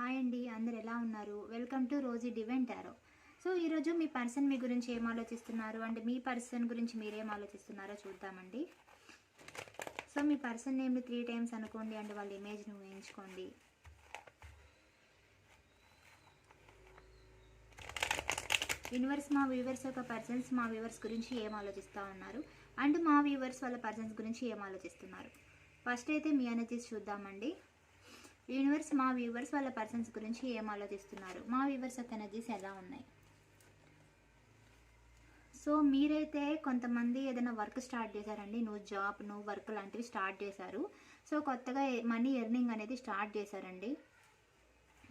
Hi అండి అందరు ఎలా ఉన్నారు? Welcome to Rosy Divine Tarot so ఈరోజు మీ పర్సన్ మీ గురించి ఏం ఆలోచిస్తున్నారు? అండ్ మీ పర్సన్ గురించి మీరేం ఆలోచిస్తున్నారో చూద్దామండి. సో మీ పర్సన్ నేమ్ని త్రీ టైమ్స్ అనుకోండి అండ్ వాళ్ళ ఇమేజ్ను ఊహించుకోండి. యూనివర్స్ మా వ్యూవర్స్ యొక్క పర్సన్స్ మా వ్యూవర్స్ గురించి ఏం ఆలోచిస్తూ ఉన్నారు? అండ్ మా వ్యూవర్స్ వాళ్ళ పర్సన్స్ గురించి ఏం ఆలోచిస్తున్నారు? ఫస్ట్ అయితే మీ ఎనర్జీస్ చూద్దామండి. యూనివర్స్ మా వ్యూవర్స్ వాళ్ళ పర్సన్స్ గురించి ఏం ఆలోచిస్తున్నారు? మా వ్యూవర్స్ యొక్క ఎనర్జీస్ ఎలా ఉన్నాయి? సో మీరైతే కొంతమంది ఏదైనా వర్క్ స్టార్ట్ చేశారండి. నువ్వు జాబ్ నువ్వు వర్క్ లాంటివి స్టార్ట్ చేశారు. సో కొత్తగా మనీ ఎర్నింగ్ అనేది స్టార్ట్ చేశారండి.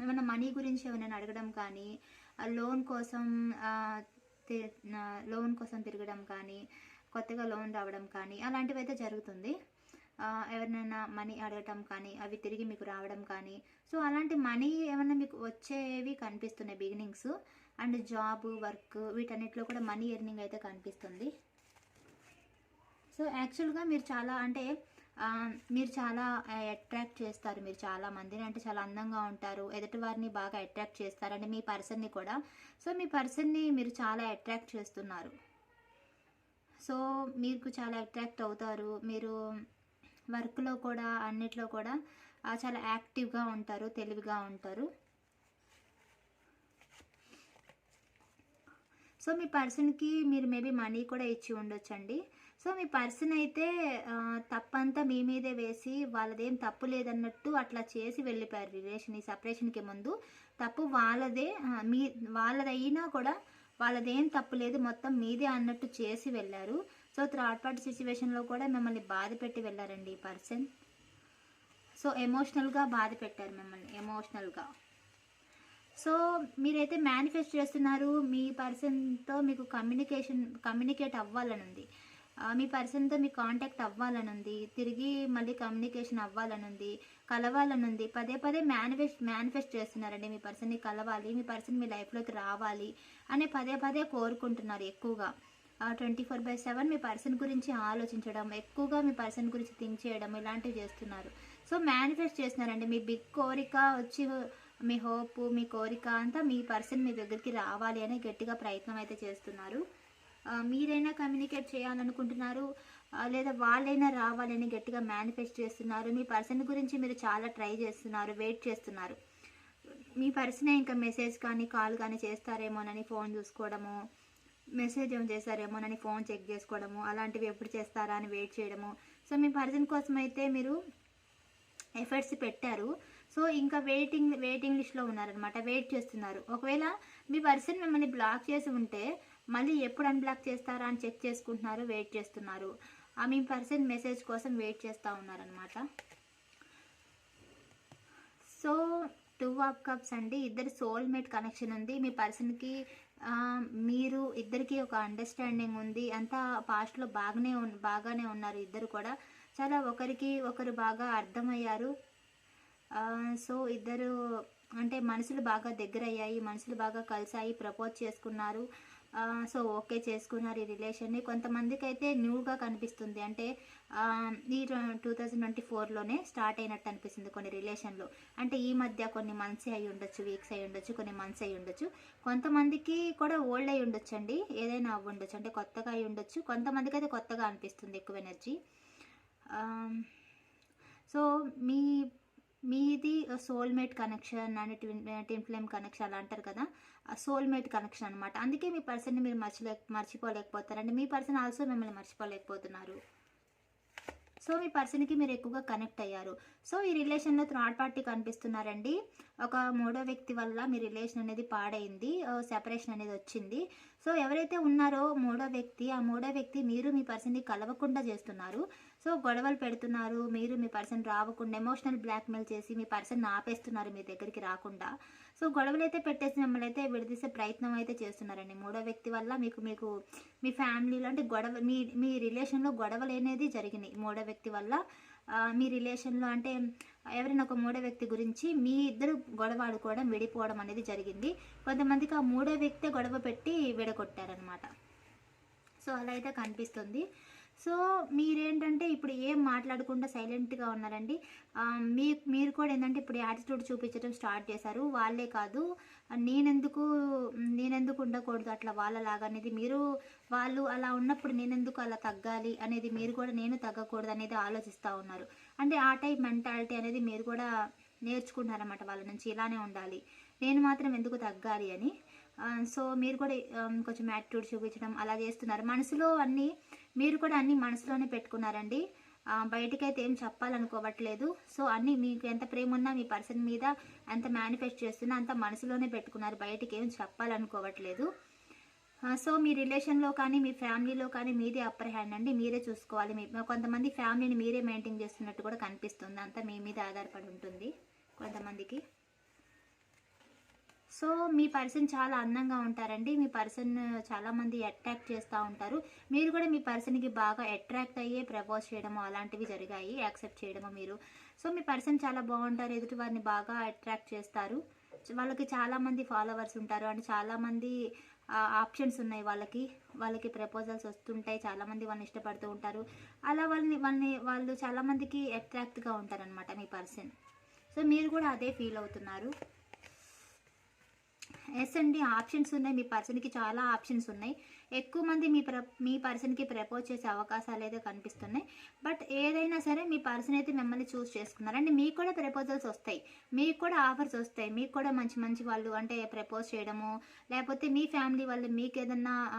ఏమైనా మనీ గురించి ఏమైనా అడగడం కానీ లోన్ కోసం తి- లోన్ కోసం తిరగడం కానీ కొత్తగా లోన్ రావడం కానీ అలాంటివి అయితే జరుగుతుంది. ఎవరినైనా మనీ అడగటం కానీ అవి తిరిగి మీకు రావడం కానీ. సో అలాంటి మనీ ఏమైనా మీకు వచ్చేవి కనిపిస్తున్నాయి బిగినింగ్స్? అండ్ జాబ్ వర్క్ వీటన్నిటిలో కూడా మనీ ఎర్నింగ్ అయితే కనిపిస్తుంది. సో యాక్చువల్గా మీరు చాలా అంటే మీరు చాలా అట్రాక్ట్ చేస్తారు మీరు చాలా మందిని. అంటే చాలా అందంగా ఉంటారు. ఎదుటి వారిని బాగా అట్రాక్ట్ చేస్తారు. అంటే మీ పర్సన్ని కూడా. సో మీ పర్సన్ని మీరు చాలా అట్రాక్ట్ చేస్తున్నారు. సో మీకు చాలా అట్రాక్ట్ అవుతారు. మీరు వర్క్లో కూడా అన్నిట్లో కూడా చాలా యాక్టివ్గా ఉంటారు తెలివిగా ఉంటారు. సో మీ పర్సన్కి మీరు మేబీ మనీ కూడా ఇచ్చి ఉండొచ్చండి. సో మీ పర్సన్ అయితే తప్పంతా మీ మీదే వేసి వాళ్ళదేం తప్పు లేదన్నట్టు అట్లా చేసి వెళ్ళిపోయారు రిలేషన్ ఈ సపరేషన్కి ముందు. తప్పు వాళ్ళదే మీ వాళ్ళదైనా కూడా వాళ్ళదేం తప్పు లేదు మొత్తం మీదే అన్నట్టు చేసి వెళ్ళారు. సో థర్డ్ పార్టీ సిచ్యువేషన్లో కూడా మిమ్మల్ని బాధ పెట్టి వెళ్ళారండి ఈ పర్సన్ సో ఎమోషనల్గా బాధ పెట్టారు మిమ్మల్ని ఎమోషనల్గా సో మీరైతే మేనిఫెస్ట్ చేస్తున్నారు మీ పర్సన్తో మీకు కమ్యూనికేషన్ కమ్యూనికేట్ అవ్వాలని ఉంది మీ పర్సన్తో మీ కాంటాక్ట్ అవ్వాలని ఉంది తిరిగి మళ్ళీ కమ్యూనికేషన్ అవ్వాలని ఉంది కలవాలని ఉంది పదే పదే మేనిఫెస్ట్ మేనిఫెస్ట్ చేస్తున్నారండి మీ పర్సన్ని కలవాలి మీ పర్సన్ మీ లైఫ్లోకి రావాలి అని పదే పదే కోరుకుంటున్నారు ఎక్కువగా. ట్వంటీ ఫోర్ బై సెవెన్ మీ పర్సన్ గురించి ఆలోచించడం ఎక్కువగా మీ పర్సన్ గురించి థింక్ చేయడం ఇలాంటివి చేస్తున్నారు. సో మేనిఫెస్ట్ చేస్తున్నారండి. మీ బిగ్ కోరిక వచ్చి మీ హోప్ మీ కోరిక అంతా మీ పర్సన్ మీ దగ్గరికి రావాలి అని గట్టిగా ప్రయత్నం అయితే చేస్తున్నారు. మీరైనా కమ్యూనికేట్ చేయాలనుకుంటున్నారు లేదా వాళ్ళైనా రావాలని గట్టిగా మేనిఫెస్ట్ చేస్తున్నారు. మీ పర్సన్ గురించి మీరు చాలా ట్రై చేస్తున్నారు వెయిట్ చేస్తున్నారు. మీ పర్సనే ఇంకా మెసేజ్ కానీ కాల్ కానీ చేస్తారేమోనని ఫోన్ చూసుకోవడము మెసేజ్ ఏం చేస్తారేమోనని ఫోన్ చెక్ చేసుకోవడము అలాంటివి ఎప్పుడు చేస్తారా అని వెయిట్ చేయడము. సో మీ పర్సన్ కోసం అయితే మీరు ఎఫర్ట్స్ పెట్టారు. సో ఇంకా వెయిటింగ్ వెయిటింగ్ లిస్ట్లో ఉన్నారనమాట వెయిట్ చేస్తున్నారు. ఒకవేళ మీ పర్సన్ మిమ్మల్ని బ్లాక్ చేసి ఉంటే మళ్ళీ ఎప్పుడు అన్బ్లాక్ చేస్తారా అని చెక్ చేసుకుంటున్నారు వెయిట్ చేస్తున్నారు. ఆ మీ పర్సన్ మెసేజ్ కోసం వెయిట్ చేస్తూ ఉన్నారనమాట సో టూ ఆఫ్ కప్స్ అండి. ఇద్దరు సోల్మేట్ కనెక్షన్ ఉంది. మీ పర్సన్కి మీరు ఇద్దరికి ఒక అండర్స్టాండింగ్ ఉంది. అంతా పాస్ట్లో బాగానే బాగానే ఉన్నారు ఇద్దరు కూడా. చాలా ఒకరికి ఒకరు బాగా అర్థమయ్యారు. సో ఇద్దరు అంటే మనసులు బాగా దగ్గర అయ్యాయి మనసులు బాగా కలిసాయి ప్రపోజ్ చేసుకున్నారు. సో ఓకే చేసుకున్నారు ఈ రిలేషన్ని. కొంతమందికి అయితే న్యూగా కనిపిస్తుంది. అంటే ఈ టూ థౌజండ్ ట్వంటీ ఫోర్లోనే స్టార్ట్ అయినట్టు అనిపిస్తుంది కొన్ని రిలేషన్లో. అంటే ఈ మధ్య కొన్ని మంత్స్ అయి ఉండొచ్చు వీక్స్ అయి ఉండొచ్చు కొన్ని మంత్స్ అయి ఉండొచ్చు. కొంతమందికి కూడా ఓల్డ్ అయి ఉండొచ్చు అండి ఏదైనా అవ్వ ఉండొచ్చు అంటే కొత్తగా అయి ఉండొచ్చు. కొంతమందికి అయితే కొత్తగా అనిపిస్తుంది ఎక్కువ ఎనర్జీ. సో మీ మీది soulmate connection and twin twin flame connection అలా అంటారు కదా. సోల్మేట్ కనెక్షన్ అనమాట అందుకే మీ పర్సన్ని మీరు మర్చిలే మర్చిపోలేకపోతారండి. మీ పర్సన్ ఆల్సో మిమ్మల్ని మర్చిపోలేకపోతున్నారు. సో మీ పర్సన్కి మీరు ఎక్కువగా కనెక్ట్ అయ్యారు. సో ఈ రిలేషన్లో థర్డ్ పార్టీ కనిపిస్తున్నారండి. ఒక మూడో వ్యక్తి వల్ల మీ రిలేషన్ అనేది పాడైంది. సెపరేషన్ అనేది వచ్చింది. సో ఎవరైతే ఉన్నారో మూడో వ్యక్తి ఆ మూడో వ్యక్తి మీరు మీ పర్సన్ని కలవకుండా చేస్తున్నారు. సో గొడవలు పెడుతున్నారు. మీరు మీ పర్సన్ రావకుండా ఎమోషనల్ బ్లాక్మెయిల్ చేసి మీ పర్సన్ ఆపేస్తున్నారు మీ దగ్గరికి రాకుండా. సో గొడవలు అయితే పెట్టేసి మిమ్మల్ని అయితే విడదీసే ప్రయత్నం అయితే చేస్తున్నారండి. మూడో వ్యక్తి వల్ల మీకు మీకు మీ ఫ్యామిలీలో అంటే గొడవ మీ మీ రిలేషన్లో గొడవలు అనేది జరిగినాయి. మూడో వ్యక్తి వల్ల మీ రిలేషన్లో అంటే ఎవరైనా ఒక మూడో వ్యక్తి గురించి మీ ఇద్దరు గొడవ ఆడుకోవడం విడిపోవడం అనేది జరిగింది. కొంతమందికి ఆ మూడో వ్యక్తే గొడవ పెట్టి విడగొట్టారనమాట సో అలా అయితే కనిపిస్తుంది. సో మీరేంటంటే ఇప్పుడు ఏం మాట్లాడకుండా సైలెంట్గా ఉన్నారండి? మీ మీరు కూడా ఏంటంటే ఇప్పుడు యాటిట్యూడ్ చూపించడం స్టార్ట్ చేశారు. వాళ్ళే కాదు నేనెందుకు నేనెందుకు ఉండకూడదు అట్లా వాళ్ళలాగా అనేది మీరు వాళ్ళు అలా ఉన్నప్పుడు నేనెందుకు అలా తగ్గాలి అనేది మీరు కూడా నేను తగ్గకూడదు అనేది ఆలోచిస్తూ ఉన్నారు. అంటే ఆ టైప్ మెంటాలిటీ అనేది మీరు కూడా నేర్చుకుంటున్నారన్నమాట వాళ్ళ నుంచి ఇలానే ఉండాలి. నేను మాత్రం ఎందుకు తగ్గాలి అని. సో మీరు కూడా um, కొంచెం యాటిట్యూడ్ చూపించడం అలా చేస్తున్నారు. మనసులో అన్నీ మీరు కూడా అన్నీ మనసులోనే పెట్టుకున్నారండి. బయటకైతే ఏం చెప్పాలనుకోవట్లేదు. సో అన్నీ మీకు ఎంత ప్రేమ ఉన్నా మీ పర్సన్ మీద ఎంత మేనిఫెస్ట్ చేస్తున్నా అంత మనసులోనే పెట్టుకున్నారు. బయటికి ఏం చెప్పాలనుకోవట్లేదు. సో మీ రిలేషన్లో కానీ మీ ఫ్యామిలీలో కానీ మీదే అప్పర్ హ్యాండ్ అండి. మీరే చూసుకోవాలి. మీ కొంతమంది ఫ్యామిలీని మీరే మెయింటైన్ చేస్తున్నట్టు కూడా కనిపిస్తుంది. అంతా మీ మీద ఆధారపడి ఉంటుంది కొంతమందికి. సో మీ పర్సన్ చాలా అందంగా ఉంటారండి. మీ పర్సన్ చాలామంది అట్రాక్ట్ చేస్తూ ఉంటారు. మీరు కూడా మీ పర్సన్కి బాగా అట్రాక్ట్ అయ్యే ప్రపోజ్ చేయడము అలాంటివి జరిగాయి. యాక్సెప్ట్ చేయడము మీరు. సో మీ పర్సన్ చాలా బాగుంటారు. ఎదుటి వారిని బాగా అట్రాక్ట్ చేస్తారు. వాళ్ళకి చాలామంది ఫాలోవర్స్ ఉంటారు. అండ్ చాలామంది ఆప్షన్స్ ఉన్నాయి వాళ్ళకి. వాళ్ళకి ప్రపోజల్స్ వస్తుంటాయి. చాలామంది వాళ్ళని ఇష్టపడుతూ ఉంటారు. అలా వాళ్ళని వాళ్ళని వాళ్ళు చాలామందికి అట్రాక్ట్గా ఉంటారనమాట మీ పర్సన్. సో మీరు కూడా అదే ఫీల్ అవుతున్నారు. ఎస్ అండి ఆప్షన్స్ ఉన్నాయి. మీ పర్సన్కి చాలా ఆప్షన్స్ ఉన్నాయి. ఎక్కువ మంది మీ ప్ర మీ పర్సన్కి ప్రపోజ్ చేసే అవకాశాలు అయితే కనిపిస్తున్నాయి. బట్ ఏదైనా సరే మీ పర్సన్ అయితే మిమ్మల్ని చూస్ చేసుకున్నారు. మీకు కూడా ప్రపోజల్స్ వస్తాయి. మీకు కూడా ఆఫర్స్ వస్తాయి. మీకు కూడా మంచి మంచి వాళ్ళు అంటే ప్రపోజ్ చేయడము లేకపోతే మీ ఫ్యామిలీ వాళ్ళు మీకు ఏదన్నా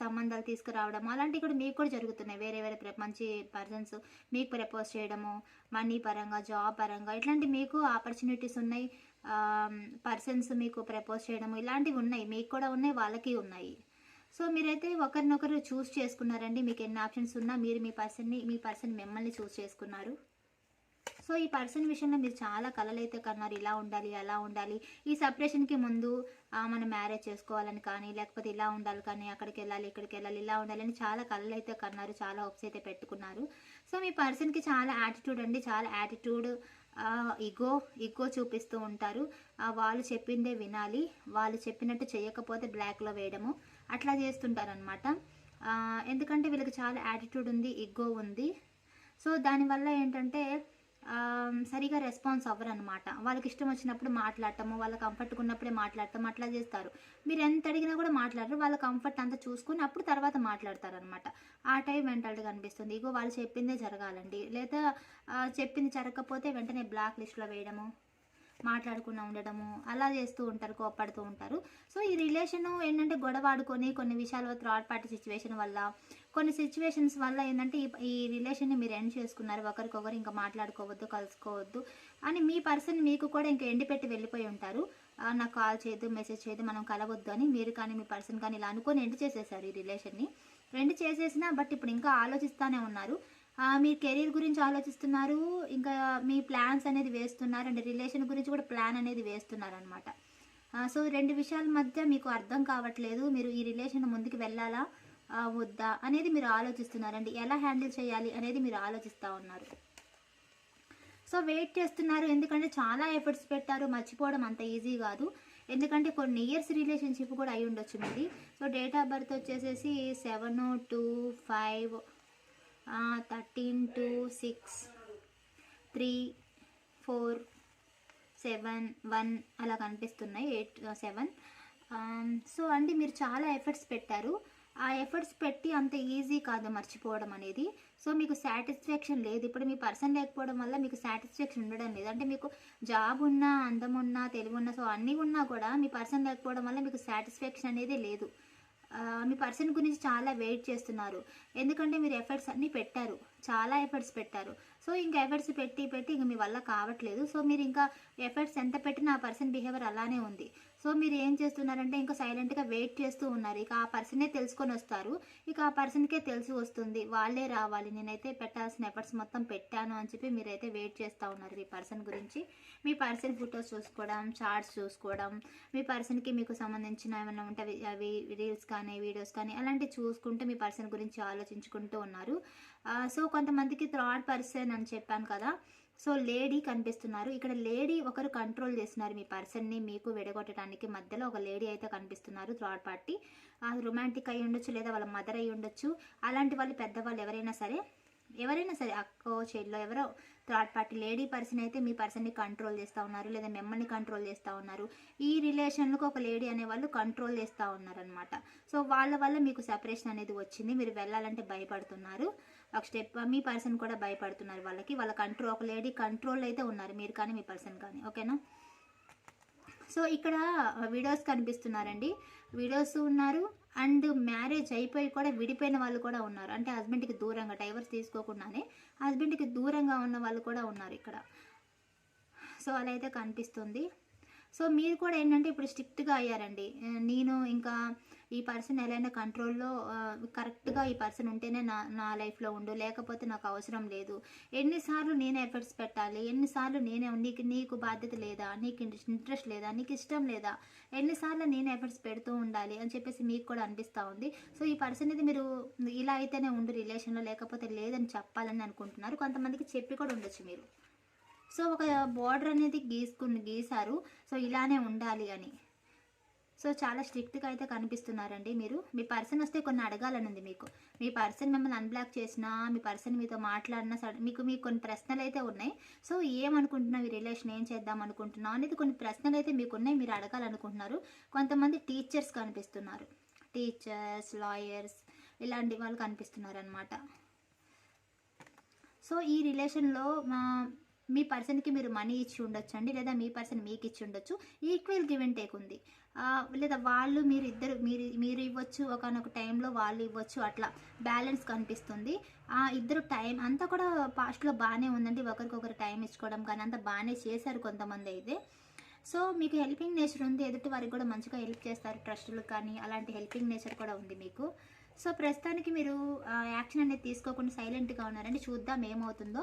సంబంధాలు తీసుకురావడము అలాంటివి కూడా మీకు కూడా జరుగుతున్నాయి. వేరే వేరే ప్ర- మంచి పర్సన్స్ మీకు ప్రపోజ్ చేయడము మనీ పరంగా జాబ్ పరంగా ఇట్లాంటి మీకు ఆపర్చునిటీస్ ఉన్నాయి. పర్సన్స్ మీకు ప్రపోజ్ చేయడం ఇలాంటివి ఉన్నాయి. మీకు కూడా ఉన్నాయి వాళ్ళకి ఉన్నాయి. సో మీరైతే ఒకరినొకరు చూస్ చేసుకున్నారండి. మీకు ఎన్ని ఆప్షన్స్ ఉన్నా మీరు మీ పర్సన్ని మీ పర్సన్ మిమ్మల్ని చూస్ చేసుకున్నారు. సో ఈ పర్సన్ విషయంలో మీరు చాలా కలలు అయితే కన్నారు. ఇలా ఉండాలి అలా ఉండాలి. ఈ సపరేషన్కి ముందు మనం మ్యారేజ్ చేసుకోవాలని కానీ లేకపోతే ఇలా ఉండాలి కానీ అక్కడికి వెళ్ళాలి ఇక్కడికి వెళ్ళాలి ఇలా ఉండాలి అని చాలా కలలు అయితే కన్నారు. చాలా హోప్స్ అయితే పెట్టుకున్నారు. సో మీ పర్సన్కి చాలా యాటిట్యూడ్ అండి. చాలా యాటిట్యూడ్ ఇగో ఇగో చూపిస్తూ ఉంటారు. వాళ్ళు చెప్పిందే వినాలి. వాళ్ళు చెప్పినట్టు చేయకపోతే బ్లాక్లో వేయడము. అట్లా చేస్తుంటారనమాట ఎందుకంటే వీళ్ళకి చాలా యాటిట్యూడ్ ఉంది ఇగో ఉంది. సో దానివల్ల ఏంటంటే సరిగా రెస్పాన్స్ అవ్వరు అనమాట వాళ్ళకి ఇష్టం వచ్చినప్పుడు మాట్లాడటము వాళ్ళ కంఫర్ట్గా ఉన్నప్పుడే మాట్లాడటం అట్లా చేస్తారు. మీరు ఎంత అడిగినా కూడా మాట్లాడరు. వాళ్ళ కంఫర్ట్ అంతా చూసుకుని అప్పుడు తర్వాత మాట్లాడతారు అనమాట ఆ టైం మెంటాలిటీ కనిపిస్తుంది. ఇగో వాళ్ళు చెప్పిందే జరగాలండి. లేదా చెప్పింది జరగకపోతే వెంటనే బ్లాక్ లిస్ట్లో వేయడము మాట్లాడకుండా ఉండడము అలా చేస్తూ ఉంటారు కోప్పడుతూ ఉంటారు. సో ఈ రిలేషన్ ఏంటంటే గొడవ ఆడుకొని కొన్ని విషయాలు థర్డ్ పార్టీ సిచ్యువేషన్ వల్ల కొన్ని సిచ్యువేషన్స్ వల్ల ఏంటంటే ఈ రిలేషన్ని మీరు ఎండ్ చేసుకున్నారు. ఒకరికొకరు ఇంకా మాట్లాడుకోవద్దు కలుసుకోవద్దు అని మీ పర్సన్ మీకు కూడా ఇంకా ఎండి పెట్టి వెళ్ళిపోయి ఉంటారు. నాకు కాల్ చేయొద్దు మెసేజ్ చేయొద్దు మనం కలవద్దు అని మీరు కానీ మీ పర్సన్ కానీ ఇలా అనుకొని ఎండ్ చేసేసారు ఈ రిలేషన్ని ఎండ్ చేసేసినా బట్ ఇప్పుడు ఇంకా ఆలోచిస్తూనే ఉన్నారు. మీ కెరీర్ గురించి ఆలోచిస్తున్నారు. ఇంకా మీ ప్లాన్స్ అనేది వేస్తున్నారు. అండ్ రిలేషన్ గురించి కూడా ప్లాన్ అనేది వేస్తున్నారు అనమాట సో రెండు విషయాల మధ్య మీకు అర్థం కావట్లేదు. మీరు ఈ రిలేషన్ ముందుకు వెళ్ళాలా? వద్దా అనేది మీరు ఆలోచిస్తున్నారండి. ఎలా హ్యాండిల్ చేయాలి అనేది మీరు ఆలోచిస్తూ ఉన్నారు. సో వెయిట్ చేస్తున్నారు. ఎందుకంటే చాలా ఎఫర్ట్స్ పెట్టారు. మర్చిపోవడం అంత ఈజీ కాదు. ఎందుకంటే కొన్ని ఇయర్స్ రిలేషన్షిప్ కూడా అయి ఉండొచ్చు మీది సో డేట్ ఆఫ్ బర్త్ వచ్చేసేసి seven two five thirteen two six three four seven one అలా కనిపిస్తున్నాయి. Eight seven. సో అండి మీరు చాలా ఎఫర్ట్స్ పెట్టారు. ఆ ఎఫర్ట్స్ పెట్టి అంత ఈజీ కాదు మర్చిపోవడం అనేది. సో మీకు సాటిస్ఫాక్షన్ లేదు. ఇప్పుడు మీ పర్సన్ లేకపోవడం వల్ల మీకు సాటిస్ఫాక్షన్ ఉండడం లేదు. అంటే మీకు జాబ్ ఉన్నా అందం ఉన్నా తెలివి ఉన్నా సో అన్నీ ఉన్నా కూడా మీ పర్సన్ లేకపోవడం వల్ల మీకు సాటిస్ఫాక్షన్ అనేది లేదు. మీ పర్సన్ గురించి చాలా వెయిట్ చేస్తున్నారు. ఎందుకంటే మీరు ఎఫర్ట్స్ అన్నీ పెట్టారు. చాలా ఎఫర్ట్స్ పెట్టారు. సో ఇంకా ఎఫర్ట్స్ పెట్టి పెట్టి ఇంక మీ వల్ల కావట్లేదు. సో మీరు ఇంకా ఎఫర్ట్స్ ఎంత పెట్టినా ఆ పర్సన్ బిహేవియర్ అలానే ఉంది. సో మీరు ఏం చేస్తున్నారంటే ఇంకా సైలెంట్గా వెయిట్ చేస్తూ ఉన్నారు. ఇక ఆ పర్సనే తెలుసుకొని వస్తారు. ఇక ఆ పర్సన్కే తెలిసి వస్తుంది. వాళ్ళే రావాలి. నేనైతే పెట్టాల్సిన ఎఫర్ట్స్ మొత్తం పెట్టాను అని చెప్పి మీరైతే వెయిట్ చేస్తూ ఉన్నారు మీ పర్సన్ గురించి. మీ పర్సన్ ఫొటోస్ చూసుకోవడం చార్ట్స్ చూసుకోవడం మీ పర్సన్కి మీకు సంబంధించిన ఏమైనా ఉంటే అవి- రీల్స్ కానీ వీడియోస్ కానీ అలాంటివి చూసుకుంటూ మీ పర్సన్ గురించి ఆలోచించుకుంటూ ఉన్నారు. సో కొంతమందికి థర్డ్ పర్సన్ అని చెప్పాను కదా. సో లేడీ కనిపిస్తున్నారు. ఇక్కడ లేడీ ఒకరు కంట్రోల్ చేస్తున్నారు మీ పర్సన్ని మీకు విడగొట్టడానికి మధ్యలో ఒక లేడీ అయితే కనిపిస్తున్నారు థర్డ్ పార్టీ. రొమాంటిక్ అయి ఉండొచ్చు లేదా వాళ్ళ మదర్ అయి ఉండొచ్చు. అలాంటి వాళ్ళు పెద్దవాళ్ళు ఎవరైనా సరే ఎవరైనా సరే అక్కో చెల్లో ఎవరో థర్డ్ పార్టీ లేడీ పర్సన్ అయితే మీ పర్సన్ని కంట్రోల్ చేస్తూ ఉన్నారు లేదా మిమ్మల్ని కంట్రోల్ చేస్తూ ఉన్నారు. ఈ రిలేషన్లకు ఒక లేడీ అనే వాళ్ళు కంట్రోల్ చేస్తూ ఉన్నారనమాట సో వాళ్ళ వల్ల మీకు సెపరేషన్ అనేది వచ్చింది. మీరు వెళ్ళాలంటే భయపడుతున్నారు. ఒక స్టెప్ మీ పర్సన్ కూడా భయపడుతున్నారు వాళ్ళకి. వాళ్ళ కంట్రోల్ ఒక లేడీ కంట్రోల్ అయితే ఉన్నారు మీరు కానీ మీ పర్సన్ కానీ. ఓకేనా సో ఇక్కడ వీడియోస్ కనిపిస్తున్నారండి. వీడియోస్ ఉన్నారు అండ్ మ్యారేజ్ అయిపోయి కూడా విడిపోయిన వాళ్ళు కూడా ఉన్నారు. అంటే హస్బెండ్కి దూరంగా డైవర్స్ తీసుకోకుండానే హస్బెండ్కి దూరంగా ఉన్న వాళ్ళు కూడా ఉన్నారు ఇక్కడ. సో అలా అయితే కనిపిస్తుంది. సో మీరు కూడా ఏంటంటే ఇప్పుడు స్ట్రిక్ట్గా అయ్యారండి. నేను ఇంకా ఈ పర్సన్ ఎలా కంట్రోల్లో కరెక్ట్గా ఈ పర్సన్ ఉంటేనే నా నా లైఫ్లో ఉండు లేకపోతే నాకు అవసరం లేదు. ఎన్నిసార్లు నేనే ఎఫర్ట్స్ పెట్టాలి ఎన్నిసార్లు నేనే నీకు నీకు బాధ్యత లేదా నీకు ఇంట్రెస్ట్ లేదా నీకు ఇష్టం లేదా ఎన్నిసార్లు నేనే ఎఫర్ట్స్ పెడుతూ ఉండాలి అని చెప్పేసి మీకు కూడా అనిపిస్తూ ఉంది. సో ఈ పర్సన్ ఇది మీరు ఇలా అయితేనే ఉండు రిలేషన్లో లేకపోతే లేదని చెప్పాలని అనుకుంటున్నారు. కొంతమందికి చెప్పి కూడా ఉండొచ్చు మీరు. సో ఒక బార్డర్ అనేది గీసుకుని గీసారు. సో ఇలానే ఉండాలి అని. సో చాలా స్ట్రిక్ట్గా అయితే కనిపిస్తున్నారండి మీరు. మీ పర్సన్ వస్తే కొన్ని అడగాలని ఉంది మీకు. మీ పర్సన్ మిమ్మల్ని అన్బ్లాక్ చేసినా మీ పర్సన్ మీతో మాట్లాడినా మీకు మీకు కొన్ని ప్రశ్నలు అయితే ఉన్నాయి. సో ఏమనుకుంటున్నావు ఈ రిలేషన్? ఏం చేద్దాం అనుకుంటున్నావు? అనేది కొన్ని ప్రశ్నలు అయితే మీకు ఉన్నాయి మీరు అడగాలనుకుంటున్నారు. కొంతమంది టీచర్స్ కనిపిస్తున్నారు. టీచర్స్ లాయర్స్ ఇలాంటి వాళ్ళు కనిపిస్తున్నారు అనమాట సో ఈ రిలేషన్లో మా మీ పర్సన్కి మీరు మనీ ఇచ్చి ఉండొచ్చు అండి లేదా మీ పర్సన్ మీకు ఇచ్చి ఉండొచ్చు. ఈక్వల్ గివ్ అండ్ టేక్ ఉంది. లేదా వాళ్ళు మీరు ఇద్దరు మీరు మీరు ఇవ్వచ్చు ఒకనొక టైంలో వాళ్ళు ఇవ్వచ్చు అట్లా బ్యాలెన్స్ కనిపిస్తుంది. ఆ ఇద్దరు టైం అంతా కూడా పాస్ట్లో బాగానే ఉందండి. ఒకరికొకరు టైం ఇచ్చుకోవడం కానీ అంతా బాగానే చేశారు కొంతమంది అయితే. సో మీకు హెల్పింగ్ నేచర్ ఉంది ఎదుటి వారికి కూడా మంచిగా హెల్ప్ చేస్తారు ట్రస్టులు కానీ అలాంటి హెల్పింగ్ నేచర్ కూడా ఉంది మీకు. సో ప్రస్తుతానికి మీరు యాక్షన్ అనేది తీసుకోకుండా సైలెంట్గా ఉన్నారండి. చూద్దాం ఏమవుతుందో.